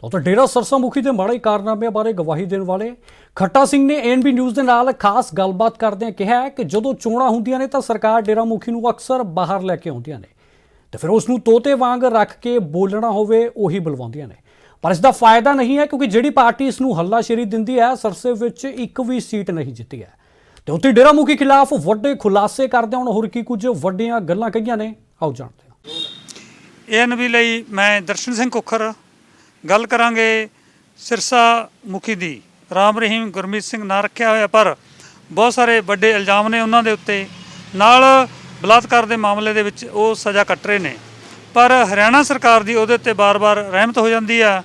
ਤਾਂ ਉੱਥੇ ਡੇਰਾ ਸਰਸਾ ਮੁਖੀ ਦੇ ਮਾੜੇ ਕਾਰਨਾਮਿਆਂ ਬਾਰੇ ਗਵਾਹੀ ਦੇਣ ਵਾਲੇ ਖੱਟਾ ਸਿੰਘ ਨੇ ਐਨਬੀ ਨਿਊਜ਼ ਦੇ ਨਾਲ ਖਾਸ ਗੱਲਬਾਤ ਕਰਦਿਆਂ ਕਿਹਾ ਕਿ ਜਦੋਂ ਚੋਣਾਂ ਹੁੰਦੀਆਂ ਨੇ ਤਾਂ ਸਰਕਾਰ ਡੇਰਾ ਮੁਖੀ ਨੂੰ ਅਕਸਰ ਬਾਹਰ ਲੈ ਕੇ ਆਉਂਦੀਆਂ ਨੇ ਤੇ ਫਿਰ ਉਸ ਨੂੰ ਤੋਤੇ ਵਾਂਗ ਰੱਖ ਕੇ ਬੋਲਣਾ ਹੋਵੇ, ਉਹੀ ਬੁਲਵਾਉਂਦੀਆਂ ਨੇ। ਪਰ ਇਸ ਦਾ ਫਾਇਦਾ ਨਹੀਂ ਹੈ ਕਿਉਂਕਿ ਜਿਹੜੀ ਪਾਰਟੀ ਇਸ ਨੂੰ ਹੱਲਾਸ਼ੇਰੀ ਦਿੰਦੀ ਹੈ, ਸਰਸੇ ਵਿੱਚ ਇੱਕ ਵੀ ਸੀਟ ਨਹੀਂ ਜਿੱਤੀ ਹੈ। ਤੇ ਉੱਥੇ ਡੇਰਾ ਮੁਖੀ ਖਿਲਾਫ ਵੱਡੇ ਖੁਲਾਸੇ ਕਰਦਿਆਂ ਹੁਣ ਹੋਰ ਕੀ ਕੁਝ ਵੱਡੀਆਂ ਗੱਲਾਂ ਕਹੀਆਂ ਨੇ। ਆਓ ਜਾਣਦੇ ਹਾਂ। ਏਐਨਬੀ ਲਈ ਮੈਂ ਦਰਸ਼ਨ ਸਿੰਘ ਕੁੱਖਰ ਗੱਲ ਕਰਾਂਗੇ ਸਿਰਸਾ ਮੁਖੀ ਦੀ। ਰਾਮ ਰਹੀਮ ਗੁਰਮੀਤ ਸਿੰਘ ਨਾਂ ਰੱਖਿਆ ਹੋਇਆ ਪਰ ਬਹੁਤ ਸਾਰੇ ਵੱਡੇ ਇਲਜ਼ਾਮ ਨੇ ਉਹਨਾਂ ਦੇ ਉੱਤੇ। ਨਾਲ ਬਲਾਤਕਾਰ ਦੇ ਮਾਮਲੇ ਦੇ ਵਿੱਚ ਉਹ ਸਜ਼ਾ ਕੱਟ ਰਹੇ ਨੇ। ਪਰ ਹਰਿਆਣਾ ਸਰਕਾਰ ਦੀ ਉਹਦੇ ਉੱਤੇ ਬਾਰ-ਬਾਰ ਰਹਿਮਤ ਹੋ ਜਾਂਦੀ ਆ।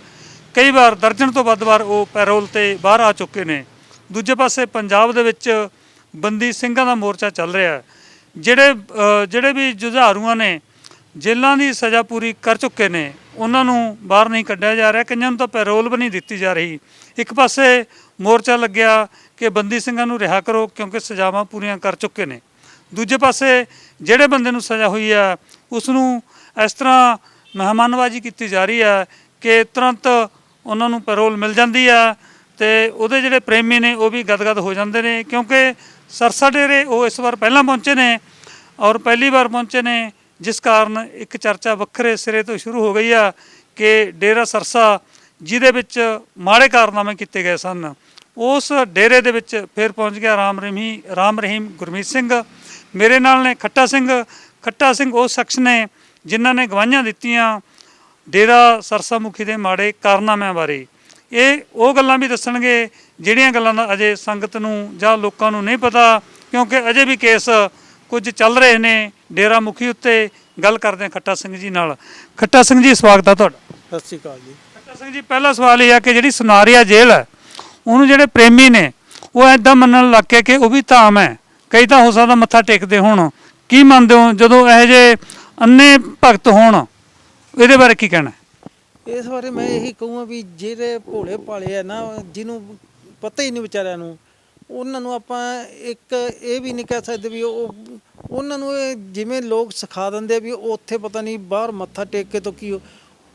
ਕਈ ਵਾਰ ਦਰਜਨ ਤੋਂ ਵੱਧ ਵਾਰ ਉਹ ਪੈਰੋਲ ਤੇ ਬਾਹਰ ਆ ਚੁੱਕੇ ਨੇ। ਦੂਜੇ ਪਾਸੇ ਪੰਜਾਬ ਦੇ ਵਿੱਚ ਬੰਦੀ ਸਿੰਘਾਂ ਦਾ ਮੋਰਚਾ ਚੱਲ ਰਿਹਾ ਜਿਹੜੇ ਜਿਹੜੇ ਵੀ ਜੁਝਾਰੂਆਂ ਨੇ, ਜੇਲ੍ਹਾਂ ਦੀ ਸਜ਼ਾ ਪੂਰੀ ਕਰ ਚੁੱਕੇ ਨੇ। ਉਹਨਾਂ ਨੂੰ ਬਾਹਰ ਨਹੀਂ ਕੱਢਿਆ ਜਾ ਰਿਹਾ, ਕਈਆਂ ਨੂੰ ਤਾਂ ਪੈਰੋਲ ਵੀ ਨਹੀਂ ਦਿੱਤੀ ਜਾ ਰਹੀ। ਇੱਕ ਪਾਸੇ ਮੋਰਚਾ ਲੱਗਿਆ ਕਿ ਬੰਦੀ ਸਿੰਘਾਂ ਨੂੰ ਰਿਹਾ ਕਰੋ ਕਿਉਂਕਿ ਸਜ਼ਾਵਾਂ ਪੂਰੀਆਂ ਕਰ ਚੁੱਕੇ ਨੇ। ਦੂਜੇ ਪਾਸੇ ਜਿਹੜੇ ਬੰਦੇ ਨੂੰ ਸਜ਼ਾ ਹੋਈ ਆ ਉਸ ਨੂੰ ਇਸ ਤਰ੍ਹਾਂ ਮਹਿਮਾਨਵਾਜੀ ਕੀਤੀ ਜਾ ਰਹੀ ਹੈ ਕਿ ਤੁਰੰਤ ਉਹਨਾਂ ਨੂੰ ਪੈਰੋਲ ਮਿਲ ਜਾਂਦੀ ਆ ਤੇ ਉਹਦੇ ਜਿਹੜੇ ਪ੍ਰੇਮੀ ਨੇ ਉਹ ਵੀ ਗਦਗਦ ਹੋ ਜਾਂਦੇ ਨੇ ਕਿਉਂਕਿ ਸਰਸਾ ਡੇਰੇ ਉਹ ਇਸ ਵਾਰ ਪਹਿਲਾਂ ਪਹੁੰਚੇ ਨੇ ਔਰ ਪਹਿਲੀ ਵਾਰ ਪਹੁੰਚੇ ਨੇ ਜਿਸ ਕਾਰਨ ਇੱਕ ਚਰਚਾ ਵੱਖਰੇ ਸਿਰੇ ਤੋਂ ਸ਼ੁਰੂ ਹੋ ਗਈ ਆ ਕਿ ਡੇਰਾ ਸਰਸਾ ਜਿਹਦੇ ਵਿੱਚ ਮਾੜੇ ਕਾਰਨਾਮੇ ਕੀਤੇ ਗਏ ਸਨ, ਉਸ ਡੇਰੇ ਦੇ ਵਿੱਚ ਫਿਰ ਪਹੁੰਚ ਗਿਆ ਰਾਮ ਰਹੀਮ ਰਾਮ ਰਹੀਮ ਗੁਰਮੀਤ ਸਿੰਘ, ਮੇਰੇ ਨਾਲ ਨੇ ਖੱਟਾ ਸਿੰਘ ਖੱਟਾ ਸਿੰਘ ਉਹ ਸ਼ਖਸ ਨੇ ਜਿਨ੍ਹਾਂ ਨੇ ਗਵਾਹੀਆਂ ਦਿੱਤੀਆਂ ਡੇਰਾ ਸਰਸਾ ਮੁਖੀ ਦੇ ਮਾੜੇ ਕਾਰਨਾਮਿਆਂ ਬਾਰੇ। ਇਹ ਉਹ ਗੱਲਾਂ ਵੀ ਦੱਸਣਗੇ ਜਿਹੜੀਆਂ ਗੱਲਾਂ ਦਾ ਅਜੇ ਸੰਗਤ ਨੂੰ ਜਾਂ ਲੋਕਾਂ ਨੂੰ ਨਹੀਂ ਪਤਾ, ਕਿਉਂਕਿ ਅਜੇ ਵੀ ਕੇਸ ਕੁਝ ਚੱਲ ਰਹੇ ਨੇ ਡੇਰਾ ਮੁਖੀ ਉੱਤੇ ਗੱਲ ਕਰਦੇ ਹਾਂ ਖੱਟਾ ਸਿੰਘ ਜੀ ਨਾਲ। ਖੱਟਾ ਸਿੰਘ ਜੀ ਸਵਾਗਤ ਆ ਤੁਹਾਡਾ। ਸਤਿ ਸ਼੍ਰੀ ਅਕਾਲ ਜੀ। ਖੱਟਾ ਸਿੰਘ ਜੀ ਪਹਿਲਾ ਸਵਾਲ ਇਹ ਆ ਕਿ ਜਿਹੜੀ ਸੁਨਾਰੀਆ ਜੇਲ੍ਹ ਹੈ ਉਹਨੂੰ ਜਿਹੜੇ ਪ੍ਰੇਮੀ ਨੇ ਉਹ ਐਦਾਂ ਮੰਨਣ ਲੱਗ ਕੇ ਕਿ ਉਹ ਵੀ ਧਾਮ ਹੈ। ਕਈ ਤਾਂ ਹੋ ਸਕਦਾ ਮੱਥਾ ਟੇਕਦੇ ਹੋਣ। ਕੀ ਮੰਨਦੇ ਹੋ? ਜਦੋਂ ਇਹੋ ਜਿਹੇ ਅੰਨੇ ਭਗਤ ਹੋਣ ਇਹਦੇ ਬਾਰੇ ਕੀ ਕਹਿਣਾ ਇਸ ਬਾਰੇ ਮੈਂ ਇਹੀ ਕਹੂੰਗਾ ਵੀ ਜਿਹੜੇ ਭੋਲੇ ਭਾਲੇ ਆ ਨਾ ਜਿਹਨੂੰ ਪਤਾ ਹੀ ਨਹੀਂ ਵਿਚਾਰਿਆਂ ਨੂੰ ਉਹਨਾਂ ਨੂੰ ਆਪਾਂ ਇੱਕ ਇਹ ਵੀ ਨਹੀਂ ਕਹਿ ਸਕਦੇ ਵੀ ਉਹ ਉਹਨਾਂ ਨੂੰ ਇਹ ਜਿਵੇਂ ਲੋਕ ਸਿਖਾ ਦਿੰਦੇ ਵੀ ਉੱਥੇ ਪਤਾ ਨਹੀਂ ਬਾਹਰ ਮੱਥਾ ਟੇਕ ਕੇ ਤੋਂ ਕੀ ਹੋ-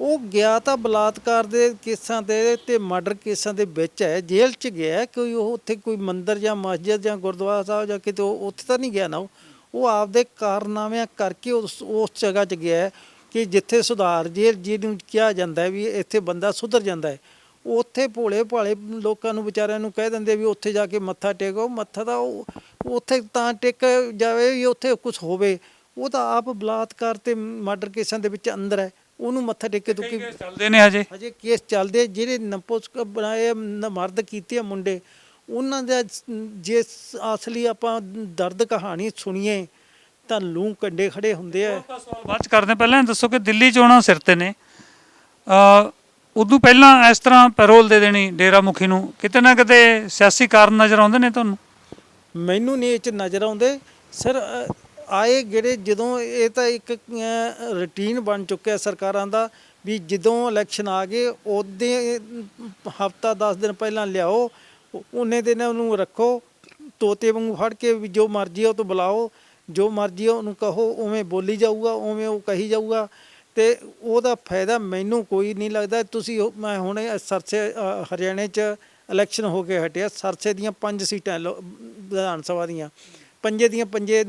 ਉਹ ਗਿਆ ਤਾਂ ਬਲਾਤਕਾਰ ਦੇ ਕੇਸਾਂ ਦੇ ਤੇ ਮਰਡਰ ਕੇਸਾਂ ਦੇ ਵਿੱਚ ਹੈ ਜੇਲ੍ਹ 'ਚ ਗਿਆ ਹੈ, ਕੋਈ ਉਹ ਉੱਥੇ ਕੋਈ ਮੰਦਿਰ ਜਾਂ ਮਸਜਿਦ ਜਾਂ ਗੁਰਦੁਆਰਾ ਸਾਹਿਬ ਜਾਂ ਕਿਤੇ ਉਹ- ਉੱਥੇ ਤਾਂ ਨਹੀਂ ਗਿਆ ਨਾ ਉਹ। ਉਹ ਆਪਦੇ ਕਾਰਨਾਮਿਆਂ ਕਰਕੇ ਉਸ ਉਸ ਜਗ੍ਹਾ 'ਚ ਗਿਆ ਹੈ ਕਿ ਜਿੱਥੇ ਸੁਧਾਰ ਜੇਲ੍ਹ ਜਿਹਨੂੰ ਕਿਹਾ ਜਾਂਦਾ ਹੈ ਵੀ ਇੱਥੇ ਬੰਦਾ ਸੁਧਰ ਜਾਂਦਾ ਹੈ। ਉੱਥੇ ਭੋਲੇ ਭਾਲੇ ਲੋਕਾਂ ਨੂੰ ਵਿਚਾਰਿਆਂ ਨੂੰ ਕਹਿ ਦਿੰਦੇ ਵੀ ਉੱਥੇ ਜਾ ਕੇ ਮੱਥਾ ਟੇਕੋ ਮੱਥਾ ਤਾਂ ਉਹ ਉੱਥੇ ਤਾਂ ਟੇਕ ਜਾਵੇ ਵੀ ਉੱਥੇ ਕੁਝ ਹੋਵੇ ਉਹ ਤਾਂ ਆਪ ਬਲਾਤਕਾਰ ਤੇ ਮਰਡਰ ਕੇਸਾਂ ਦੇ ਵਿੱਚ ਅੰਦਰ ਹੈ ਉਹਨੂੰ ਮੱਥਾ ਟੇਕੇ ਕੀ ਕੇਸ ਚੱਲਦੇ ਨੇ ਹਜੇ? ਹਜੇ ਕੇਸ ਚੱਲਦੇ ਜਿਹੜੇ ਨਪੋਸਕ ਬਣਾਏ ਮਰਦ ਕੀਤੇ ਆ ਮੁੰਡੇ ਉਹਨਾਂ ਦਾ ਜੇ ਅਸਲੀ ਆਪਾਂ ਦਰਦ ਕਹਾਣੀ ਸੁਣੀਏ ਤਾਂ ਲੂੰ ਕੰਡੇ ਖੜੇ ਹੁੰਦੇ ਆ। ਬਾਅਦ ਚ ਕਰਦੇ। ਪਹਿਲਾਂ ਦੱਸੋ ਕਿ ਦਿੱਲੀ ਚੋਣਾਂ ਸਿਰ ਤੇ ਨੇ। ਅ ਉਦੋਂ ਪਹਿਲਾਂ ਇਸ ਤਰ੍ਹਾਂ ਪੈਰੋਲ ਦੇ ਦੇਣੀ ਡੇਰਾ ਮੁਖੀ ਨੂੰ ਕਿਤੇ ਨਾ ਕਿਤੇ ਸਿਆਸੀ ਕਾਰਨ ਨਜ਼ਰ ਆਉਂਦੇ ਨੇ ਤੁਹਾਨੂੰ? ਮੈਨੂੰ ਨਹੀਂ ਇਹ ਚ ਨਜ਼ਰ ਆਉਂਦੇ। ਸਰ ਆਏ ਜਿਹੜੇ ਜਦੋਂ ਇਹ ਤਾਂ ਇੱਕ ਰੁਟੀਨ ਬਣ ਚੁੱਕਿਆ ਸਰਕਾਰਾਂ ਦਾ ਵੀ ਜਦੋਂ ਇਲੈਕਸ਼ਨ ਆ ਗਏ, ਉਹਦੇ, ਹਫਤਾ 10 ਦਿਨ ਪਹਿਲਾਂ ਲਿਆਓ ਉਹ- ਉਹਨੇ ਦਿਨ ਉਹਨੂੰ ਰੱਖੋ, ਤੋਤੇ ਵਾਂਗੂ ਫੜ ਕੇ ਵੀ ਜੋ ਮਰਜ਼ੀ ਉਹ ਤੋਂ ਬੁਲਾਓ, ਜੋ ਮਰਜ਼ੀ ਉਹਨੂੰ ਕਹੋ, ਉਵੇਂ ਬੋਲੀ ਜਾਊਗਾ, ਉਵੇਂ ਉਹ ਕਹੀ ਜਾਊਗਾ। ਤੇ ਉਹਦਾ ਫਾਇਦਾ ਮੈਨੂੰ ਕੋਈ ਨਹੀਂ ਲੱਗਦਾ। ਤੁਸੀਂ ਮੈਂ ਹੁਣ ਸਰਸੇ ਹਰਿਆਣੇ ਚ ਇਲੈਕਸ਼ਨ ਹੋ ਕੇ ਹਟਿਆ, ਸਰਸੇ ਦੀਆਂ ਪੰਜ ਸੀਟਾਂ ਲੋ- ਵਿਧਾਨ ਸਭਾ ਦੀਆਂ। ਪੰਜੇ ਦੀਆਂ ਪੰਜੇ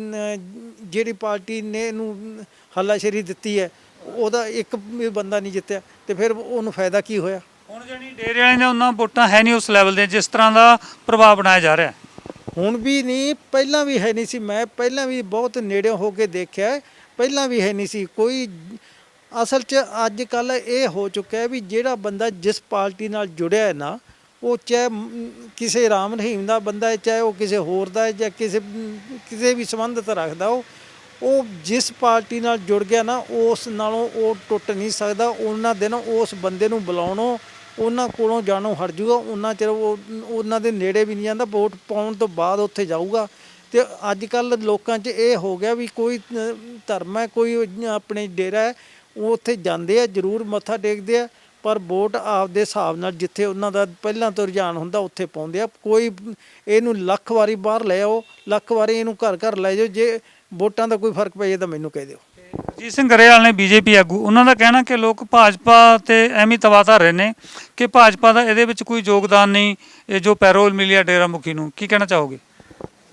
ਜਿਹੜੀ ਪਾਰਟੀ ਨੇ ਇਹਨੂੰ ਹੱਲਾਸ਼ੇਰੀ ਦਿੱਤੀ ਹੈ ਉਹਦਾ ਇੱਕ ਵੀ ਬੰਦਾ ਨਹੀਂ ਜਿੱਤਿਆ ਤੇ ਫਿਰ ਉਹਨੂੰ ਫਾਇਦਾ ਕੀ ਹੋਇਆ? ਹੁਣ ਜਿਹੜੀ ਡੇਰੇ ਵਾਲਿਆਂ ਉਹਨਾਂ ਵੋਟਾਂ ਹੈ ਨਹੀਂ ਉਸ ਲੈਵਲ ਦੇ ਜਿਸ ਤਰ੍ਹਾਂ ਦਾ ਪ੍ਰਭਾਵ ਬਣਾਇਆ ਜਾ ਰਿਹਾ। ਹੁਣ ਵੀ ਨਹੀਂ ਪਹਿਲਾਂ ਵੀ ਹੈ ਨਹੀਂ ਸੀ। ਮੈਂ ਪਹਿਲਾਂ ਵੀ ਬਹੁਤ ਨੇੜੇ ਹੋ ਕੇ ਦੇਖਿਆ ਪਹਿਲਾਂ ਵੀ ਹੈ ਨਹੀਂ ਸੀ। ਕੋਈ ਅਸਲ 'ਚ ਅੱਜ ਕੱਲ ਇਹ ਹੋ ਚੁੱਕਾ ਹੈ ਵੀ ਜਿਹੜਾ ਬੰਦਾ ਜਿਸ ਪਾਰਟੀ ਨਾਲ ਜੁੜਿਆ ਹੈ ਨਾ ਉਹ ਚਾਹੇ ਕਿਸੇ ਰਾਮ ਰਹੀਮ ਦਾ ਬੰਦਾ ਹੈ, ਚਾਹੇ ਉਹ ਕਿਸੇ ਹੋਰ ਦਾ ਹੈ, ਜਾਂ ਕਿਸੇ ਕਿਸੇ ਵੀ ਸੰਬੰਧਤ ਰੱਖਦਾ ਉਹ ਉਹ ਜਿਸ ਪਾਰਟੀ ਨਾਲ ਜੁੜ ਗਿਆ ਨਾ, ਉਸ ਨਾਲੋਂ ਉਹ ਟੁੱਟ ਨਹੀਂ ਸਕਦਾ। ਉਹਨਾਂ ਦਿਨ ਉਸ ਬੰਦੇ ਨੂੰ ਬੁਲਾਉਣੋਂ, ਉਹਨਾਂ ਕੋਲੋਂ ਜਾਣੋਂ ਹਟ ਜੂਗਾ। ਉਹਨਾਂ ਚਿਰ ਉਹ, ਉਹਨਾਂ ਦੇ ਨੇੜੇ ਵੀ ਨਹੀਂ ਜਾਂਦਾ। ਵੋਟ ਪਾਉਣ ਤੋਂ ਬਾਅਦ ਉੱਥੇ ਜਾਊਗਾ। ਤੇ ਅੱਜ ਕੱਲ ਲੋਕਾਂ 'ਚ ਇਹ ਹੋ ਗਿਆ ਵੀ ਕੋਈ ਧਰਮ ਹੈ, ਕੋਈ ਆਪਣੇ ਡੇਰਾ ਹੈ, ਉਹ ਉੱਥੇ ਜਾਂਦੇ ਆ, ਜ਼ਰੂਰ ਮੱਥਾ ਟੇਕਦੇ ਆ। ਪਰ ਵੋਟ ਆਪਦੇ ਹਿਸਾਬ ਨਾਲ ਜਿੱਥੇ ਉਹਨਾਂ ਦਾ ਪਹਿਲਾਂ ਤੋਂ ਰੁਝਾਨ ਹੁੰਦਾ ਉੱਥੇ ਪਾਉਂਦੇ ਆ। ਕੋਈ ਇਹਨੂੰ ਲੱਖ ਵਾਰੀ ਬਾਹਰ ਲੈ ਆਓ ਲੱਖ ਵਾਰੀ ਇਹਨੂੰ ਘਰ ਘਰ ਲੈ ਜਾਓ। ਜੇ ਵੋਟਾਂ ਦਾ ਕੋਈ ਫ਼ਰਕ ਪੈ ਜਾਏ ਤਾਂ ਮੈਨੂੰ ਕਹਿ ਦਿਓ। ਜੀਤ ਸਿੰਘ ਗਰੇਵਾਲ ਨੇ ਬੀਜੇਪੀ ਆਗੂ ਉਹਨਾਂ ਦਾ ਕਹਿਣਾ ਕਿ ਲੋਕ ਭਾਜਪਾ ਤੇ ਐਵੇਂ ਤਵਾ ਧਰ ਰਹੇ ਨੇ ਕਿ ਭਾਜਪਾ ਦਾ ਇਹਦੇ ਵਿੱਚ ਕੋਈ ਯੋਗਦਾਨ ਨਹੀਂ ਇਹ ਜੋ ਪੈਰੋਲ ਮਿਲੀ ਆ ਡੇਰਾ ਮੁਖੀ ਨੂੰ ਕੀ ਕਹਿਣਾ ਚਾਹੋਗੇ?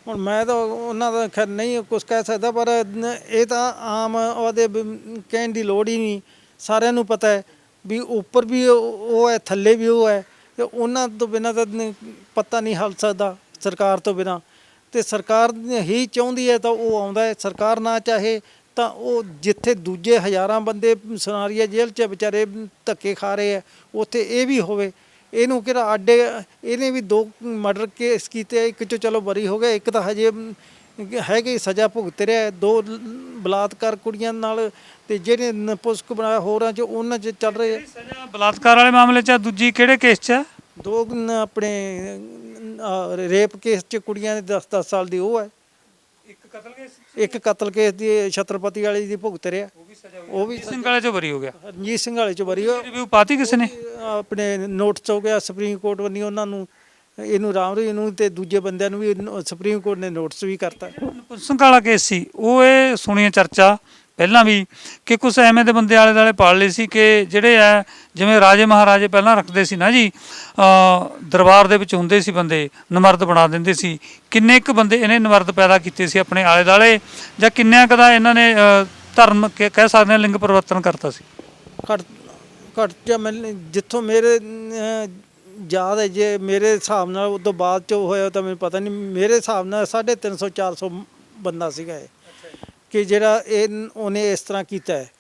ਹੁਣ ਮੈਂ ਤਾਂ ਉਹਨਾਂ ਦਾ ਖੈਰ ਨਹੀਂ ਕੁਝ ਕਹਿ ਸਕਦਾ ਪਰ ਇਹ ਤਾਂ ਆਮ ਉਹਦੇ ਕਹਿਣ ਦੀ ਲੋੜ ਹੀ ਨਹੀਂ। ਸਾਰਿਆਂ ਨੂੰ ਪਤਾ ਹੈ ਵੀ ਉੱਪਰ ਵੀ ਉਹ ਹੈ, ਥੱਲੇ ਵੀ ਉਹ ਹੈ, ਤੇ ਉਹਨਾਂ ਤੋਂ ਬਿਨਾਂ ਤਾਂ ਪਤਾ ਨਹੀਂ ਹੱਲ ਸਕਦਾ ਸਰਕਾਰ ਤੋਂ ਬਿਨਾਂ। ਤੇ ਸਰਕਾਰ ਹੀ ਚਾਹੁੰਦੀ ਹੈ ਤਾਂ ਉਹ ਆਉਂਦਾ ਹੈ, ਸਰਕਾਰ ਨਾ ਚਾਹੇ ਤਾਂ ਉਹ ਜਿੱਥੇ ਦੂਜੇ ਹਜ਼ਾਰਾਂ ਬੰਦੇ ਸੁਨਾਰੀਆ ਜੇਲ੍ਹ 'ਚ ਵਿਚਾਰੇ ਧੱਕੇ ਖਾ ਰਹੇ ਆ ਉੱਥੇ ਇਹ ਵੀ ਹੋਵੇ। ਇਹਨੂੰ ਕਿਹੜਾ ਆਡੇ ਇਹਨੇ ਵੀ ਦੋ ਮਰਡਰ ਕੇਸ ਕੀਤੇ ਇੱਕ ਚੋਂ ਚਲੋ ਬਰੀ ਹੋ ਗਿਆ, ਇੱਕ ਤਾਂ ਹਜੇ ਹੈਗੀ ਸਜ਼ਾ ਭੁਗਤ ਰਿਹਾ ਹੈ। ਦੋ ਬਲਾਤਕਾਰ ਕੁੜੀਆਂ ਨਾਲ ਤੇ ਜਿਹੜੇ ਨਪੁਸਕ ਬਣਾਇਆ ਹੋਰਾਂ ਚ ਉਹਨਾਂ ਚ ਚੱਲ ਰਹੇ। ਸਜ਼ਾ ਬਲਾਤਕਾਰ ਵਾਲੇ ਮਾਮਲੇ 'ਚ ਦੂਜੀ ਕਿਹੜੇ ਕੇਸ 'ਚ ਦੋ ਆਪਣੇ ਰੇਪ ਕੇਸ ਚ ਕੁੜੀਆਂ ਦੇ 10 10 ਸਾਲ ਦੀ ਉਹ ਹੈ ਇੱਕ ਕਤਲ ਕੇਸ ਇੱਕ ਕਤਲ ਕੇਸ ਦੀ ਛਤਰਪਤੀ ਵਾਲੀ ਦੀ ਭੁਗਤ ਰਿਹਾ। ਉਹ ਵੀ ਸਿੰਘ ਵਾਲੇ 'ਚੋਂ ਬਰੀ ਹੋ ਗਿਆ? ਰਣਜੀਤ ਸਿੰਘ ਵਾਲੇ ਚ ਬਰੀ ਹੋਇਆ। ਰਿਵਿਊ ਪਾਤੀ ਕਿਸੇ ਨੇ? ਆਪਣੇ ਨੋਟਿਸ ਹੋ ਗਿਆ ਸੁਪਰੀਮ ਕੋਰਟ ਵੱਲੋਂ ਉਹਨਾਂ ਨੂੰ ਇਹਨੂੰ ਰਾਮ ਰਹੀ ਨੂੰ ਤੇ ਦੂਜੇ ਬੰਦਿਆਂ ਨੂੰ ਵੀ ਸੁਪਰੀਮ ਕੋਰਟ ਨੇ ਨੋਟਿਸ ਵੀ ਕਰਤਾ। ਪੁਸੰਕ ਵਾਲਾ ਕੇਸ ਸੀ ਉਹ ਇਹ ਸੁਣੀਏ ਚਰਚਾ ਪਹਿਲਾਂ ਵੀ ਕਿ ਕੁਝ ਐਵੇਂ ਦੇ ਬੰਦੇ ਆਲੇ ਦੁਆਲੇ ਪਾਲ ਲਏ ਸੀ ਕਿ ਜਿਹੜੇ ਆ ਜਿਵੇਂ ਰਾਜੇ ਮਹਾਰਾਜੇ ਪਹਿਲਾਂ ਰੱਖਦੇ ਸੀ ਨਾ ਜੀ ਅ ਦਰਬਾਰ ਦੇ ਵਿੱਚ ਹੁੰਦੇ ਸੀ ਬੰਦੇ ਨਮਰਦ ਬਣਾ ਦਿੰਦੇ ਸੀ। ਕਿੰਨੇ ਕੁ ਬੰਦੇ ਇਹਨੇ ਨਮਰਦ ਪੈਦਾ ਕੀਤੇ ਸੀ ਆਪਣੇ ਆਲੇ ਦੁਆਲੇ ਜਾਂ ਕਿੰਨਿਆਂ ਕਦਾ ਇਹਨਾਂ ਨੇ ਅ, ਧਰਮ ਕ- ਕਹਿ ਸਕਦੇ ਹਾਂ ਲਿੰਗ ਪਰਿਵਰਤਨ ਕਰਤਾ ਸੀ? ਘੱਟ ਘੱਟ ਜਾਂ ਮੈਨੂੰ ਜਿੱਥੋਂ ਮੇਰੇ ਯਾਦ ਹੈ ਜੇ ਮੇਰੇ ਹਿਸਾਬ ਨਾਲ ਉਦੋਂ ਬਾਅਦ ਚ ਹੋਇਆ ਤਾਂ ਮੈਨੂੰ ਪਤਾ ਨਹੀਂ, ਮੇਰੇ ਹਿਸਾਬ ਨਾਲ 350 400 ਬੰਦਾ ਸੀਗਾ ਇਹ। ਕਿ ਜਿਹੜਾ ਇਹ ਉਹਨੇ ਇਸ ਤਰ੍ਹਾਂ ਕੀਤਾ ਹੈ।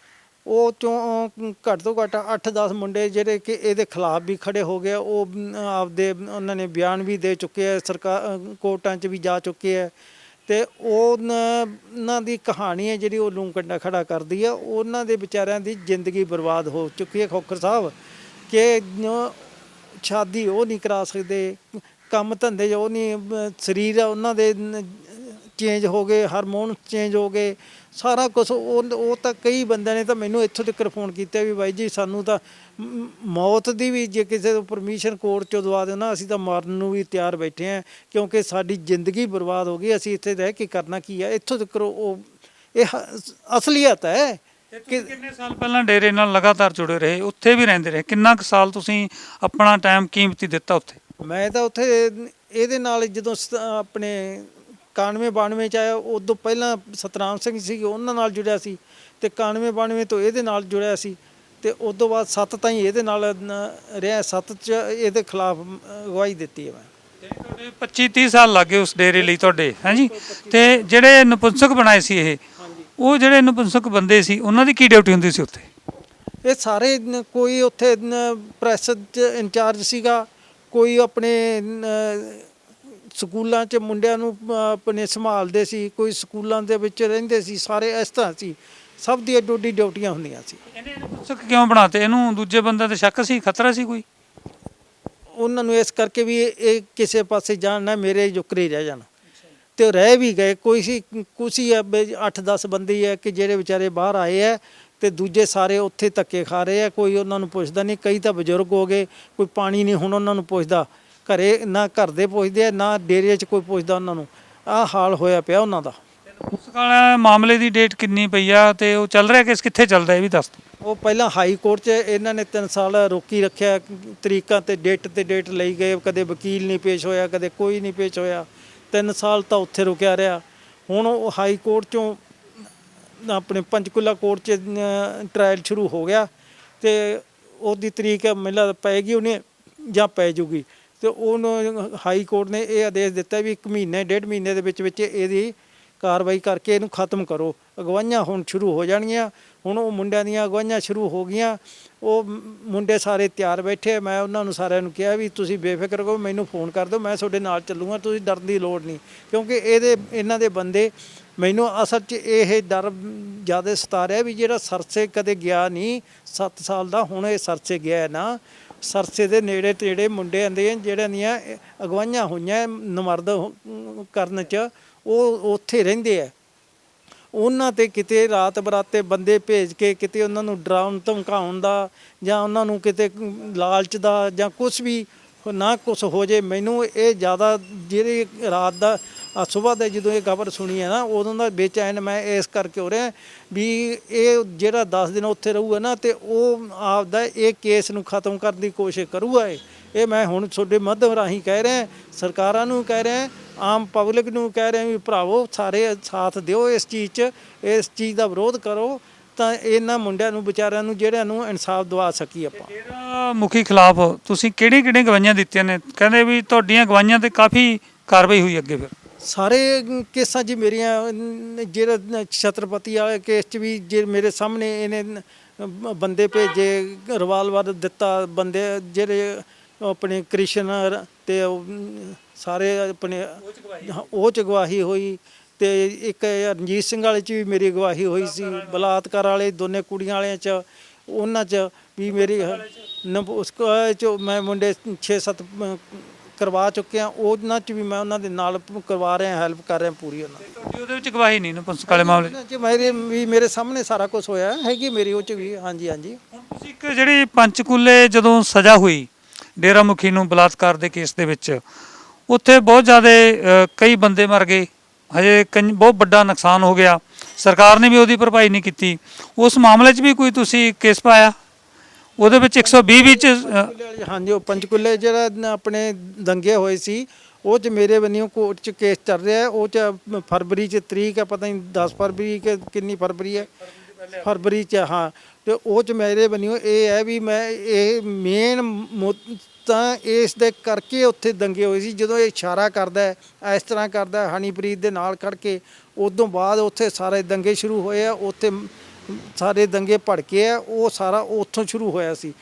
ਉਹ ਚੋਂ ਘੱਟ ਤੋਂ ਘੱਟ 8-10 ਮੁੰਡੇ ਜਿਹੜੇ ਕਿ ਇਹਦੇ ਖਿਲਾਫ ਵੀ ਖੜੇ ਹੋ ਗਏ ਉਹ ਆਪਦੇ, ਉਹਨਾਂ ਨੇ ਬਿਆਨ ਵੀ ਦੇ ਚੁੱਕੇ ਆ ਸਰਕਾਰ ਕੋਰਟਾਂ 'ਚ ਵੀ ਜਾ ਚੁੱਕੇ ਆ। ਤੇ ਉਹ ਉਹਨਾਂ ਦੀ ਕਹਾਣੀ ਹੈ ਜਿਹੜੀ ਉਹ ਲੂੰ ਕੰਡਾ ਖੜਾ ਕਰਦੀ ਹੈ ਉਹਨਾਂ ਦੇ ਵਿਚਾਰਿਆਂ ਦੀ ਜ਼ਿੰਦਗੀ ਬਰਬਾਦ ਹੋ ਚੁੱਕੀ ਹੈ ਖੋਖਰ ਸਾਹਿਬ। ਕਿ ਸ਼ਾਦੀ ਉਹ ਨਹੀਂ ਕਰਾ ਸਕਦੇ, ਕੰਮ ਧੰਦੇ 'ਚ ਉਹ ਨਹੀਂ, ਸਰੀਰ ਆ, ਉਹਨਾਂ ਦੇ ਚੇਂਜ ਹੋ ਗਏ ਹਾਰਮੋਨ ਚੇਂਜ ਹੋ ਗਏ, ਸਾਰਾ ਕੁਝ ਉਹ ਉਹ ਤਾਂ ਕਈ ਬੰਦਿਆਂ ਨੇ ਤਾਂ ਮੈਨੂੰ ਇੱਥੋਂ ਤੱਕ ਫੋਨ ਕੀਤਾ ਵੀ ਬਾਈ ਜੀ ਸਾਨੂੰ ਤਾਂ ਮੌਤ ਦੀ ਵੀ ਜੇ ਕਿਸੇ ਤੋਂ ਪਰਮਿਸ਼ਨ ਕੋਰਟ ਚੋਂ ਦਵਾ ਦਿਓ ਨਾ, ਅਸੀਂ ਤਾਂ ਮਾਰਨ ਨੂੰ ਵੀ ਤਿਆਰ ਬੈਠੇ ਆ ਕਿਉਂਕਿ ਸਾਡੀ ਜ਼ਿੰਦਗੀ ਬਰਬਾਦ ਹੋ ਗਈ, ਅਸੀਂ ਇੱਥੇ ਰਹਿ ਕੇ ਕਰਨਾ ਕੀ ਆ, ਇੱਥੋਂ ਤੱਕ ਉਹ, ਇਹ ਹ- ਅਸਲੀਅਤ ਹੈ। ਤੇ ਤੁਸੀਂ ਕਿੰਨੇ ਸਾਲ ਪਹਿਲਾਂ ਡੇਰੇ ਨਾਲ ਲਗਾਤਾਰ ਜੁੜੇ ਰਹੇ? ਉੱਥੇ ਵੀ ਰਹਿੰਦੇ ਰਹੇ। ਕਿੰਨਾ ਕੁ ਸਾਲ ਤੁਸੀਂ ਆਪਣਾ ਟਾਈਮ ਕੀਮਤੀ ਦਿੱਤਾ ਉੱਥੇ? ਮੈਂ ਤਾਂ ਉੱਥੇ ਇਹਦੇ ਨਾਲ ਜਦੋਂ ਸ- ਆਪਣੇ 91 92 ਚ ਆਇਆ ਉਦੋਂ ਪਹਿਲਾਂ ਸਤਨਾਮ ਸਿੰਘ ਸੀ ਉਹਨਾਂ ਨਾਲ ਜੁੜਿਆ ਸੀ ਤੇ 91 92 ਤੋਂ ਇਹਦੇ ਨਾਲ ਜੁੜਿਆ ਸੀ ਤੇ ਉਸ ਤੋਂ ਬਾਅਦ ਸੱਤ ਤਾਈਂ ਇਹਦੇ ਨਾਲ ਨ- ਰਿਹਾ। ਸੱਤ ਚ ਇਹਦੇ ਖਿਲਾਫ ਅਗਵਾਈ ਦਿੱਤੀ ਹੈ ਮੈਂ। ਤੁਹਾਡੇ 25 30 ਸਾਲ ਲੱਗੇ ਉਸ ਡੇਰੇ ਲਈ ਤੁਹਾਡੇ ਹਾਂਜੀ ਤੇ ਜਿਹੜੇ ਨਪੁੰਸਕ ਬਣਾਏ ਸੀ ਇਹ ਉਹ ਜਿਹੜੇ ਨਪੁੰਸਕ ਬੰਦੇ ਸੀ ਉਹਨਾਂ ਦੀ ਕੀ ਡਿਊਟੀ ਹੁੰਦੀ ਸੀ ਉੱਥੇ? ਇਹ ਸਾਰੇ ਨ- ਕੋਈ ਉੱਥੇ ਪ੍ਰੈਸ ਚ ਇੰਚਾਰਜ ਸੀਗਾ ਕੋਈ ਆਪਣੇ ਨ- ਸਕੂਲਾਂ 'ਚ ਮੁੰਡਿਆਂ ਨੂੰ ਅ, ਆਪਣੇ ਸੰਭਾਲਦੇ ਸੀ ਕੋਈ ਸਕੂਲਾਂ ਦੇ ਵਿੱਚ ਰਹਿੰਦੇ ਸੀ ਸਾਰੇ ਇਸ ਤਰ੍ਹਾਂ ਸੀ ਸਭ ਦੀ ਡੋਡੀ ਡਿਊਟੀਆਂ ਹੁੰਦੀਆਂ ਸੀ। ਇਹਨੇ ਨਪੁੰਸਕ ਕਿਉਂ ਬਣਾਤੇ? ਇਹਨੂੰ ਦੂਜੇ ਬੰਦੇ ਤੇ ਸ਼ੱਕ ਸੀ ਖਤਰਾ ਸੀ ਕੋਈ? ਉਹਨਾਂ ਨੂੰ ਇਸ ਕਰਕੇ ਵੀ ਇਹ ਕਿਸੇ ਪਾਸੇ ਜਾਣ ਨਾ ਮੇਰੇ ਜੁਕਰੇ ਰਹਿ ਜਾਣ। ਤੇ ਰਹਿ ਵੀ ਗਏ। ਕੋਈ ਸੀ ਹੀ 8-10 ਬੰਦੇ ਹੀ ਹੈ ਕਿ ਜਿਹੜੇ ਵਿਚਾਰੇ ਬਾਹਰ ਆਏ ਆ ਤੇ ਦੂਜੇ ਸਾਰੇ ਉੱਥੇ ਧੱਕੇ ਖਾ ਰਹੇ ਆ। ਕੋਈ ਉਹਨਾਂ ਨੂੰ ਪੁੱਛਦਾ ਨਹੀਂ। ਕਈ ਤਾਂ ਬਜ਼ੁਰਗ ਹੋ ਗਏ ਕੋਈ ਪਾਣੀ ਨਹੀਂ ਹੁਣ ਉਹਨਾਂ ਨੂੰ ਪੁੱਛਦਾ। ਘਰੇ ਨਾ ਘਰ ਦੇ ਪੁੱਛਦੇ ਆ ਨਾ ਡੇਰੇ 'ਚ ਕੋਈ ਪੁੱਛਦਾ ਉਹਨਾਂ ਨੂੰ। ਆਹ ਹਾਲ ਹੋਇਆ ਪਿਆ ਉਹਨਾਂ ਦਾ। ਨਪੁੰਸਕ ਵਾਲਾ ਮਾਮਲੇ ਦੀ ਡੇਟ ਕਿੰਨੀ ਪਈ ਆ ਤੇ ਉਹ ਚੱਲ ਰਿਹਾ ਕਿਸ ਕਿੱਥੇ ਚੱਲਦਾ ਇਹ ਵੀ ਦੱਸ ਦਿਓ। ਉਹ ਪਹਿਲਾਂ ਹਾਈ ਕੋਰਟ 'ਚ ਇਹਨਾਂ ਨੇ 3 ਸਾਲ ਰੋਕੀ ਰੱਖਿਆ। ਤਰੀਕਾਂ ਤੇ ਡੇਟ ਤੇ ਡੇਟ ਲਈ ਗਏ। ਕਦੇ ਵਕੀਲ ਨਹੀਂ ਪੇਸ਼ ਹੋਇਆ ਕਦੇ ਕੋਈ ਨਹੀਂ ਪੇਸ਼ ਹੋਇਆ। 3 ਸਾਲ ਤਾਂ ਉੱਥੇ ਰੁਕਿਆ ਰਿਹਾ। ਹੁਣ ਉਹ ਹਾਈ ਕੋਰਟ 'ਚੋਂ ਆਪਣੇ ਪੰਚਕੂਲਾ ਕੋਰਟ 'ਚ ਟ੍ਰਾਇਲ ਸ਼ੁਰੂ ਹੋ ਗਿਆ ਤੇ ਉਹਦੀ ਤਰੀਕ ਮੈਨੂੰ ਲੱਗਦਾ ਪਏਗੀ ਉਹਨੇ ਜਾਂ ਪੈ ਜੂਗੀ। ਤੇ ਉਹਨੂੰ ਹਾਈ ਕੋਰਟ ਨੇ ਇਹ ਆਦੇਸ਼ ਦਿੱਤਾ ਵੀ 1 ਮਹੀਨੇ, ਡੇਢ ਮਹੀਨੇ ਦੇ ਵਿੱਚ ਵਿੱਚ ਇਹਦੀ ਕਾਰਵਾਈ ਕਰਕੇ ਇਹਨੂੰ ਖਤਮ ਕਰੋ। ਅਗਵਾਈਆਂ ਹੁਣ ਸ਼ੁਰੂ ਹੋ ਜਾਣਗੀਆਂ। ਹੁਣ ਉਹ ਮੁੰਡਿਆਂ ਦੀਆਂ ਅਗਵਾਈਆਂ ਸ਼ੁਰੂ ਹੋ ਗਈਆਂ। ਉਹ ਮੁੰਡੇ ਸਾਰੇ ਤਿਆਰ ਬੈਠੇ। ਮੈਂ ਉਹਨਾਂ ਨੂੰ ਸਾਰਿਆਂ ਨੂੰ ਕਿਹਾ ਵੀ ਤੁਸੀਂ ਬੇਫਿਕਰ ਰਹੋ, ਮੈਨੂੰ ਫੋਨ ਕਰ ਦਿਓ, ਮੈਂ ਤੁਹਾਡੇ ਨਾਲ ਚੱਲੂਗਾ, ਤੁਸੀਂ ਡਰਨ ਦੀ ਲੋੜ ਨਹੀਂ। ਕਿਉਂਕਿ ਇਹਦੇ, ਇਹਨਾਂ ਦੇ ਬੰਦੇ ਮੈਨੂੰ ਅਸਲ 'ਚ ਇਹ ਡਰ ਜ਼ਿਆਦਾ ਸਤਾ ਰਿਹਾ ਵੀ ਜਿਹੜਾ ਸਰਸੇ ਕਦੇ ਗਿਆ ਨਹੀਂ 7 ਸਾਲ ਦਾ, ਹੁਣ ਇਹ ਸਰਸੇ ਗਿਆ ਨਾ। ਸਰਸੇ ਦੇ ਨੇੜੇ ਤੇੜੇ ਮੁੰਡੇ ਆਂਦੇ ਜਿਹੜਿਆਂ ਦੀਆਂ ਅਗਵਾਈਆਂ ਹੋਈਆਂ ਨਮਰਦ ਕਰਨ 'ਚ। ਉਹ ਉੱਥੇ ਰਹਿੰਦੇ ਆ। ਉਹਨਾਂ ਤੇ ਕਿਤੇ ਰਾਤ ਬਰਾਤੇ ਬੰਦੇ ਭੇਜ ਕੇ ਕਿਤੇ ਉਹਨਾਂ ਨੂੰ ਡਰਾਉਣ, ਧਮਕਾਉਣ ਦਾ ਜਾਂ ਉਹਨਾਂ ਨੂੰ ਕਿਤੇ ਲਾਲਚ ਦਾ ਜਾਂ ਕੁਝ ਵੀ ਨਾ ਕੁਝ ਹੋ ਜੇ, ਮੈਨੂੰ ਇਹ ਜ਼ਿਆਦਾ ਜਿਹੜੀ ਰਾਤ ਦਾ ਆ ਸਵੇਰ ਦੇ ਜਦੋਂ ਇਹ ਖਬਰ ਸੁਣੀ ਹੈ ਨਾ, ਉਦੋਂ ਦਾ ਬੇਚੈਨ ਮੈਂ ਇਸ ਕਰਕੇ ਹੋ ਰਿਹਾ ਵੀ ਇਹ ਜਿਹੜਾ 10 ਦਿਨ ਉੱਥੇ ਰਹੂਗਾ ਨਾ ਤੇ ਉਹ ਆਪਦਾ ਇਹ ਕੇਸ ਨੂੰ ਖਤਮ ਕਰਨ ਦੀ ਕੋਸ਼ਿਸ਼ ਕਰੂਗਾ ਇਹ। ਇਹ ਮੈਂ ਹੁਣ ਤੁਹਾਡੇ ਮਾਧਿਅਮ ਰਾਹੀਂ ਕਹਿ ਰਿਹਾ, ਸਰਕਾਰਾਂ ਨੂੰ ਕਹਿ ਰਿਹਾ ਆਮ ਪਬਲਿਕ ਨੂੰ ਕਹਿ ਰਿਹਾ ਵੀ ਭਰਾਵੋ ਸਾਰੇ ਸਾਥ ਦਿਓ ਇਸ ਚੀਜ਼ 'ਚ ਇਸ ਚੀਜ਼ ਦਾ ਵਿਰੋਧ ਕਰੋ ਤਾਂ ਇਹਨਾਂ ਮੁੰਡਿਆਂ ਨੂੰ ਵਿਚਾਰਿਆਂ ਨੂੰ ਜਿਹੜਿਆਂ ਨੂੰ ਇਨਸਾਫ ਦਵਾ ਸਕੀ ਆਪਾਂ। ਡੇਰਾ ਮੁਖੀ ਖਿਲਾਫ ਤੁਸੀਂ ਕਿਹੜੀ ਕਿਹੜੀ ਗਵਾਹੀਆਂ ਦਿੱਤੀਆਂ ਨੇ? ਕਹਿੰਦੇ ਵੀ ਤੁਹਾਡੀਆਂ ਗਵਾਹੀਆਂ ਤੇ ਕਾਫੀ ਕਾਰਵਾਈ ਹੋਈ ਅੱਗੇ ਫਿਰ। ਸਾਰੇ ਕੇਸਾਂ 'ਚ ਮੇਰੀਆਂ ਜਿਹੜਾ ਛਤਰਪਤੀ ਵਾਲੇ ਕੇਸ 'ਚ ਵੀ ਜੇ ਮੇਰੇ ਸਾਹਮਣੇ ਇਹਨੇ ਬੰਦੇ ਭੇਜੇ ਰਿਵਾਲਵਰ ਦਿੱਤਾ ਬੰਦੇ ਜਿਹੜੇ ਆਪਣੇ ਕ੍ਰਿਸ਼ਨ ਤੇ ਸਾਰੇ ਆਪਣੇ ਹਾਂ, ਉਹ ਚ ਗਵਾਹੀ ਹੋਈ ਤੇ ਇੱਕ ਰਣਜੀਤ ਸਿੰਘ ਵਾਲੇ ਚ ਵੀ ਮੇਰੀ ਗਵਾਹੀ ਹੋਈ ਸੀ ਬਲਾਤਕਾਰ ਵਾਲੇ ਦੋਨੇ ਕੁੜੀਆਂ ਵਾਲਿਆਂ ਚ ਉਹਨਾਂ ਚ ਵੀ ਮੇਰੀ ਨੰਬ- ਉਸ ਕ- ਚ ਮੈਂ ਮੁੰਡੇ 6-7 ਕਰਵਾ ਚੁੱਕੇ ਆ ਉਹਨਾਂ ਚ ਵੀ ਮੈਂ ਉਹਨਾਂ ਦੇ ਨਾਲ ਕਰਵਾ ਰਿਹਾ ਹੈਲਪ ਕਰ ਰਿਹਾ ਪੂਰੀ ਉਹਨਾਂ ਦੀ ਤੁਹਾਡੀ ਉਹਦੇ ਵਿੱਚ ਗਵਾਹੀ ਨਹੀਂ ਨਾ ਪੁਲਿਸ ਕਾਲੇ ਮਾਮਲੇ 'ਚ। ਉਹਨਾਂ ਚ ਮੇਰੇ ਵੀ ਮੇਰੇ ਸਾਹਮਣੇ ਸਾਰਾ ਕੁਝ ਹੋਇਆ ਹੈਗੀ ਮੇਰੀ ਉਹ ਚ ਵੀ ਹਾਂਜੀ ਹਾਂਜੀ ਹੁਣ ਤੁਸੀਂ ਇੱਕ ਜਿਹੜੀ ਪੰਚਕੂਲੇ ਜਦੋਂ ਸਜ਼ਾ ਹੋਈ ਡੇਰਾ ਮੁਖੀ ਨੂੰ ਬਲਾਤਕਾਰ ਦੇ ਕੇਸ ਦੇ ਵਿੱਚ ਉੱਥੇ ਬਹੁਤ ਜ਼ਿਆਦਾ ਕਈ ਬੰਦੇ ਮਰ ਗਏ। ਹਜੇ ਕਈ- ਬਹੁਤ ਵੱਡਾ ਨੁਕਸਾਨ ਹੋ ਗਿਆ। ਸਰਕਾਰ ਨੇ ਵੀ ਉਹਦੀ ਭਰਪਾਈ ਨਹੀਂ ਕੀਤੀ। ਉਸ ਮਾਮਲੇ 'ਚ ਵੀ ਕੋਈ ਤੁਸੀਂ ਕੇਸ ਪਾਇਆ? ਉਹਦੇ ਵਿੱਚ 120 ਵਿੱਚ ਅ, ਹਾਂਜੀ ਉਹ ਪੰਚਕੁਲੇ ਜਿਹੜਾ ਆਪਣੇ ਦੰਗੇ ਹੋਏ ਸੀ ਉਹ ਚ ਮੇਰੇ ਬੰਨਿਓ ਕੋਰਟ ਚ ਕੇਸ ਚੱਲ ਰਿਹਾ ਉਹ ਚ ਫਰਵਰੀ ਚ ਤਰੀਕ ਹੈ ਪਤਾ ਨਹੀਂ 10 ਫਰਵਰੀ ਕਿ ਕਿੰਨੀ ਫਰਵਰੀ ਹੈ? ਫਰਵਰੀ ਚ ਹਾਂ। ਤੇ ਉਹ ਚ ਮੇਰੇ ਬੰਨਿਓ ਇਹ ਹੈ ਵੀ ਮੈਂ ਇਹ ਮੇਨ ਤਾਂ ਇਸ ਦੇ ਕਰਕੇ ਉੱਥੇ ਦੰਗੇ ਹੋਏ ਸੀ। ਜਦੋਂ ਇਹ ਇਸ਼ਾਰਾ ਕਰਦਾ ਹੈ, ਇਸ ਤਰ੍ਹਾਂ ਕਰਦਾ ਹੈ, ਹਨੀਪ੍ਰੀਤ ਦੇ ਨਾਲ ਖੜ ਕੇ ਉਦੋਂ ਬਾਅਦ ਉੱਥੇ ਸਾਰੇ ਦੰਗੇ ਸ਼ੁਰੂ ਹੋਏ ਆ। ਉੱਥੇ ਸਾਰੇ ਦੰਗੇ ਭੜਕੇ ਆ। ਉਹ ਸਾਰਾ ਉੱਥੋਂ ਸ਼ੁਰੂ ਹੋਇਆ ਸੀ।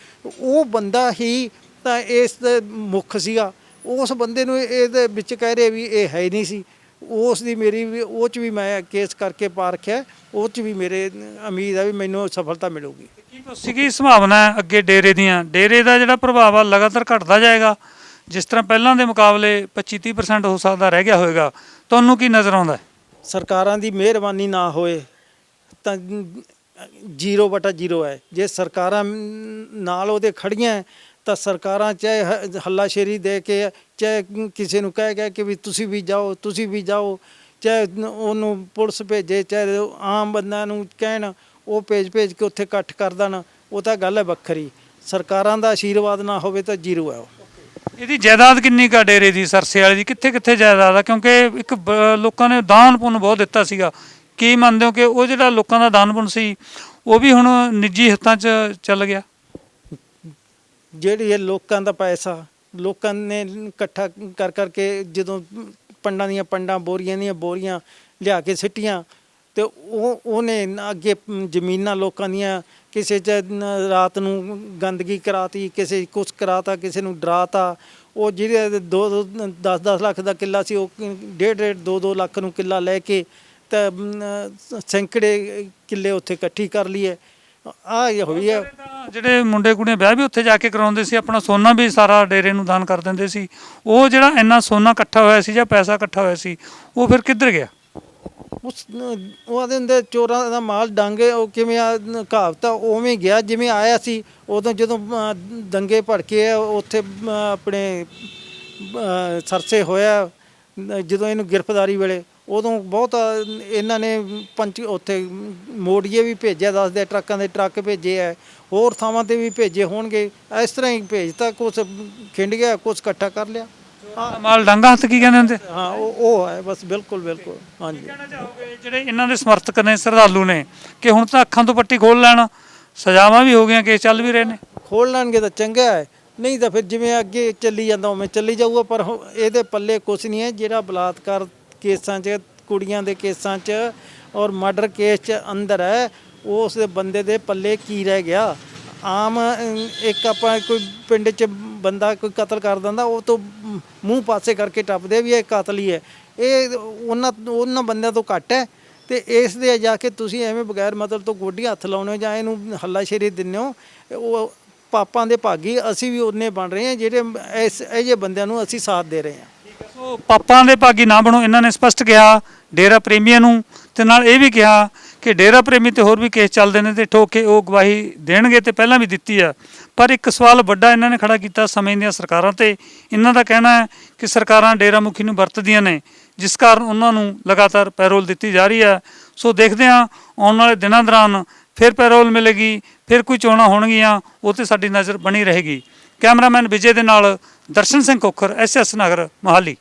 ਉਹ ਬੰਦਾ ਹੀ ਤਾਂ ਇਸ ਦੇ ਮੁੱਖ ਸੀਗਾ। ਉਸ ਬੰਦੇ ਨੂੰ ਇਹਦੇ ਵਿੱਚ ਕਹਿ ਰਹੇ ਵੀ ਇਹ ਹੈ ਹੀ ਨਹੀਂ ਸੀ। ਉਸ ਦੀ ਮੇਰੀ ਵੀ ਉਹ ਚ ਵੀ ਮੈਂ ਕੇਸ ਕਰਕੇ ਪਾ ਰੱਖਿਆ ਉਹ ਚ ਵੀ ਮੇਰੇ ਉਮੀਦ ਹੈ ਵੀ ਮੈਨੂੰ ਸਫਲਤਾ ਮਿਲੂਗੀ। ਕੀ ਸੀਗੀ ਸੰਭਾਵਨਾ ਹੈ ਅੱਗੇ ਡੇਰੇ ਦੀਆਂ? ਡੇਰੇ ਦਾ ਜਿਹੜਾ ਪ੍ਰਭਾਵ ਆ ਲਗਾਤਾਰ ਘਟਦਾ ਜਾਏਗਾ। ਜਿਸ ਤਰ੍ਹਾਂ ਪਹਿਲਾਂ ਦੇ ਮੁਕਾਬਲੇ 25-30% ਹੋ ਸਕਦਾ ਰਹਿ ਗਿਆ ਹੋਵੇਗਾ ਤੁਹਾਨੂੰ ਕੀ ਨਜ਼ਰ ਆਉਂਦਾ? ਹੈ ਸਰਕਾਰਾਂ ਦੀ ਮਿਹਰਬਾਨੀ ਨਾ ਹੋਏ ਤਾਂ ਜ਼ੀਰੋ ਬਟਾ ਜ਼ੀਰੋ ਹੈ। ਜੇ ਸਰਕਾਰਾਂ ਨਾਲ ਉਹਦੇ ਖੜੀਆਂ ਹੈ, ਤਾਂ ਸਰਕਾਰਾਂ ਚਾਹੇ ਹ- ਹੱਲਾਸ਼ੇਰੀ ਦੇ ਕੇ, ਚਾਹੇ ਕਿਸੇ ਨੂੰ ਕਹਿ ਗਿਆ ਕਿ ਵੀ ਤੁਸੀਂ ਵੀ ਜਾਓ, ਤੁਸੀਂ ਵੀ ਜਾਓ, ਚਾਹੇ ਉਹਨੂੰ ਪੁਲਿਸ ਭੇਜੇ, ਚਾਹੇ ਆਮ ਬੰਦਿਆਂ ਨੂੰ ਕਹਿਣ, ਉਹ ਭੇਜ ਭੇਜ ਕੇ ਉੱਥੇ ਇਕੱਠ ਕਰ ਦੇਣ, ਉਹ ਤਾਂ ਗੱਲ ਹੈ ਵੱਖਰੀ। ਸਰਕਾਰਾਂ ਦਾ ਆਸ਼ੀਰਵਾਦ ਨਾ ਹੋਵੇ ਤਾਂ ਜ਼ੀਰੋ ਹੈ ਉਹ। ਇਹਦੀ ਜਾਇਦਾਦ ਕਿੰਨੀ ਕਾ ਡੇਰੇ ਦੀ, ਸਰਸੇ ਵਾਲੇ ਦੀ? ਕਿੱਥੇ ਕਿੱਥੇ ਜਾਇਦਾਦ ਆ? ਕਿਉਂਕਿ ਇੱਕ ਬ- ਲੋਕਾਂ ਨੇ ਦਾਨ ਪੁੰਨ ਬਹੁਤ ਦਿੱਤਾ ਸੀਗਾ। ਕੀ ਮੰਨਦੇ ਹੋ ਕਿ ਉਹ ਜਿਹੜਾ ਲੋਕਾਂ ਦਾ ਦਾਨ ਪੁੰਨ ਸੀ, ਉਹ ਵੀ ਹੁਣ ਨਿੱਜੀ ਹੱਥਾਂ 'ਚ ਚੱਲ ਗਿਆ? ਜਿਹੜੀ ਇਹ ਲੋਕਾਂ ਦਾ ਪੈਸਾ, ਲੋਕਾਂ ਨੇ ਇਕੱਠਾ ਕਰ ਕਰਕੇ ਜਦੋਂ ਪੰਡਾਂ ਦੀਆਂ ਪੰਡਾਂ, ਬੋਰੀਆਂ ਦੀਆਂ ਬੋਰੀਆਂ ਲਿਆ ਕੇ ਸਿੱਟੀਆਂ, ਤੇ ਉਹ, ਉਹਨੇ ਅੱਗੇ ਜ਼ਮੀਨਾਂ ਲੋਕਾਂ ਦੀਆਂ ਕਿਸੇ ਚ ਰਾਤ ਨੂੰ ਗੰਦਗੀ ਕਰਾਤੀ, ਕਿਸੇ ਕੁਛ ਕਰਾਤਾ, ਕਿਸੇ ਨੂੰ ਡਰਾਤਾ, ਉਹ ਜਿਹੜੇ 2 10 10 ਲੱਖ ਦਾ ਕਿੱਲਾ ਸੀ, ਉਹ ਡੇਢ ਡੇਢ 2 2 ਲੱਖ ਨੂੰ ਕਿੱਲਾ ਲੈ ਕੇ ਤਾਂ ਸੈਂਕੜੇ ਕਿੱਲੇ ਉੱਥੇ ਇਕੱਠੀ ਕਰ ਲਈਏ। ਆ ਇਹ ਹੋਈ ਹੈ। ਜਿਹੜੇ ਮੁੰਡੇ ਕੁੜੀਆਂ ਵਿਆਹ ਵੀ ਉੱਥੇ ਜਾ ਕੇ ਕਰਾਉਂਦੇ ਸੀ, ਆਪਣਾ ਸੋਨਾ ਵੀ ਸਾਰਾ ਡੇਰੇ ਨੂੰ ਦਾਨ ਕਰ ਦਿੰਦੇ ਸੀ। ਉਹ ਜਿਹੜਾ ਇੰਨਾ ਸੋਨਾ ਇਕੱਠਾ ਹੋਇਆ ਸੀ ਜਾਂ ਪੈਸਾ ਇਕੱਠਾ ਹੋਇਆ ਸੀ, ਉਹ ਫਿਰ ਕਿੱਧਰ ਗਿਆ? ਉਸ ਉਹਦੇ ਉਹ ਚੋਰਾਂ ਦਾ ਮਾਲ ਡਾਂਗੇ ਉਹ ਕਿਵੇਂ ਆ ਨ- ਉਵੇਂ ਗਿਆ, ਜਿਵੇਂ ਆਇਆ ਸੀ, ਉਦੋਂ ਜਦੋਂ ਦੰਗੇ ਭੜਕੇ ਉੱਥੇ ਆਪਣੇ ਸਰਸੇ ਹੋਇਆ, ਜਦੋਂ ਇਹਨੂੰ ਗ੍ਰਿਫਤਾਰੀ ਵੇਲੇ ਉਦੋਂ ਬਹੁਤ ਇਹਨਾਂ ਨੇ ਪੰਚ ਉੱਥੇ ਮੋੜੀਏ ਵੀ ਭੇਜਿਆ ਦੱਸਦੇ ਟਰੱਕਾਂ ਦੇ ਟਰੱਕ ਭੇਜੇ ਆ ਹੋਰ ਥਾਵਾਂ ਤੇ ਵੀ ਭੇਜੇ ਹੋਣਗੇ ਇਸ ਤਰ੍ਹਾਂ ਹੀ ਭੇਜਤਾ ਕੁਛ ਖਿੰਡ ਗਿਆ ਕੁਛ ਇਕੱਠਾ ਕਰ ਲਿਆ। ਮਾਲ ਡਾਂਗਾ ਹੱਥ ਕੀ ਕਹਿੰਦੇ ਹੁੰਦੇ? ਹਾਂ ਉਹ ਉਹ ਹੈ ਬਸ ਬਿਲਕੁਲ ਬਿਲਕੁਲ ਹਾਂਜੀ। ਜਿਹੜੇ ਇਹਨਾਂ ਦੇ ਸਮਰਥਕ ਨੇ ਸ਼ਰਧਾਲੂ ਨੇ ਕਿ ਹੁਣ ਤਾਂ ਅੱਖਾਂ ਤੋਂ ਪੱਟੀ ਖੋਲ ਲੈਣ ਸਜ਼ਾਵਾਂ ਵੀ ਹੋ ਗਈਆਂ ਕੇਸ ਚੱਲ ਵੀ ਰਹੇ ਨੇ? ਖੋਲ ਲੈਣਗੇ ਤਾਂ ਚੰਗਾ ਹੈ ਨਹੀਂ ਤਾਂ ਫਿਰ ਜਿਵੇਂ ਅੱਗੇ ਚੱਲੀ ਜਾਂਦਾ ਉਵੇਂ ਚੱਲੀ ਜਾਊਗਾ ਪਰ ਇਹਦੇ ਪੱਲੇ ਕੁਝ ਨਹੀਂ ਹੈ ਜਿਹੜਾ ਬਲਾਤਕਾਰ ਕੇਸਾਂ 'ਚ, ਕੁੜੀਆਂ ਦੇ ਕੇਸਾਂ 'ਚ ਔਰ ਮਰਡਰ ਕੇਸ 'ਚ ਅੰਦਰ ਹੈ ਉਸ ਬੰਦੇ ਦੇ ਪੱਲੇ ਕੀ ਰਹਿ ਗਿਆ? ਆਮ ਇੱਕ ਆਪਾਂ ਕੋਈ ਪਿੰਡ 'ਚ ਬੰਦਾ ਕੋਈ ਕਤਲ ਕਰ ਦਿੰਦਾ, ਉਹ ਤੋਂ ਮੂੰਹ ਪਾਸੇ ਕਰਕੇ ਟੱਪਦੇ ਵੀ ਇਹ ਕਤਲ ਹੀ ਹੈ। ਇਹ ਉਹਨਾਂ ਉਹਨਾਂ ਬੰਦਿਆਂ ਤੋਂ ਘੱਟ ਹੈ ਤੇ ਇਸ ਦੇ ਜਾ ਕੇ ਤੁਸੀਂ ਐਵੇਂ ਬਗੈਰ ਮਤਲਬ ਤੋਂ ਗੋਡੀ ਹੱਥ ਲਾਉਣੇ ਹੋ ਜਾਂ ਇਹਨੂੰ ਹੱਲਾਸ਼ੇਰੀ ਦਿੰਦੇ ਹੋ, ਉਹ ਪਾਪਾਂ ਦੇ ਭਾਗੀ ਅਸੀਂ ਵੀ ਉਹਨੇ ਬਣ ਰਹੇ ਹਾਂ, ਜਿਹੜੇ ਇਸ, ਇਹ ਜਿਹੇ ਬੰਦਿਆਂ ਨੂੰ ਅਸੀਂ ਸਾਥ ਦੇ ਰਹੇ ਹਾਂ। ਸੋ ਪਾਪਾਂ ਦੇ ਭਾਗੀ ਨਾ ਬਣੋ, ਇਹਨਾਂ ਨੇ ਸਪਸ਼ਟ ਕਿਹਾ, ਡੇਰਾ ਪ੍ਰੇਮੀਆਂ ਨੂੰ, ਤੇ ਨਾਲ ਇਹ ਵੀ ਕਿਹਾ ਕਿ ਡੇਰਾ ਪ੍ਰੇਮੀ ਤੇ ਹੋਰ ਵੀ ਕੇਸ ਚੱਲਦੇ ਨੇ ਤੇ ਠੋਕ ਕੇ ਉਹ ਗਵਾਹੀ ਦੇਣਗੇ ਤੇ ਪਹਿਲਾਂ ਵੀ ਦਿੱਤੀ ਆ। ਪਰ ਇੱਕ ਸਵਾਲ ਵੱਡਾ ਇਹਨਾਂ ਨੇ ਖੜਾ ਕੀਤਾ ਸਮੇਂ ਦੀਆਂ ਸਰਕਾਰਾਂ ਤੇ। ਇਹਨਾਂ ਦਾ ਕਹਿਣਾ ਹੈ ਕਿ ਸਰਕਾਰਾਂ ਡੇਰਾ ਮੁਖੀ ਨੂੰ ਵਰਤਦੀਆਂ ਨੇ, ਜਿਸ ਕਾਰਨ ਉਹਨਾਂ ਨੂੰ ਲਗਾਤਾਰ ਪੈਰੋਲ ਦਿੱਤੀ ਜਾ ਰਹੀ ਹੈ ਸੋ ਦੇਖਦੇ ਹਾਂ, ਆਉਣ ਵਾਲੇ ਦਿਨਾਂ ਦੌਰਾਨ ਫਿਰ ਪੈਰੋਲ ਮਿਲੇਗੀ, ਫਿਰ ਕੋਈ ਚੋਣਾਂ ਹੋਣਗੀਆਂ, ਉਹ ਤੇ ਸਾਡੀ ਨਜ਼ਰ ਬਣੀ ਰਹੇਗੀ। ਕੈਮਰਾਮੈਨ ਵਿਜੇ ਦੇ ਨਾਲ ਦਰਸ਼ਨ ਸਿੰਘ ਕੋਖਰ ਐਸਐਸ ਨਗਰ ਮੋਹਾਲੀ।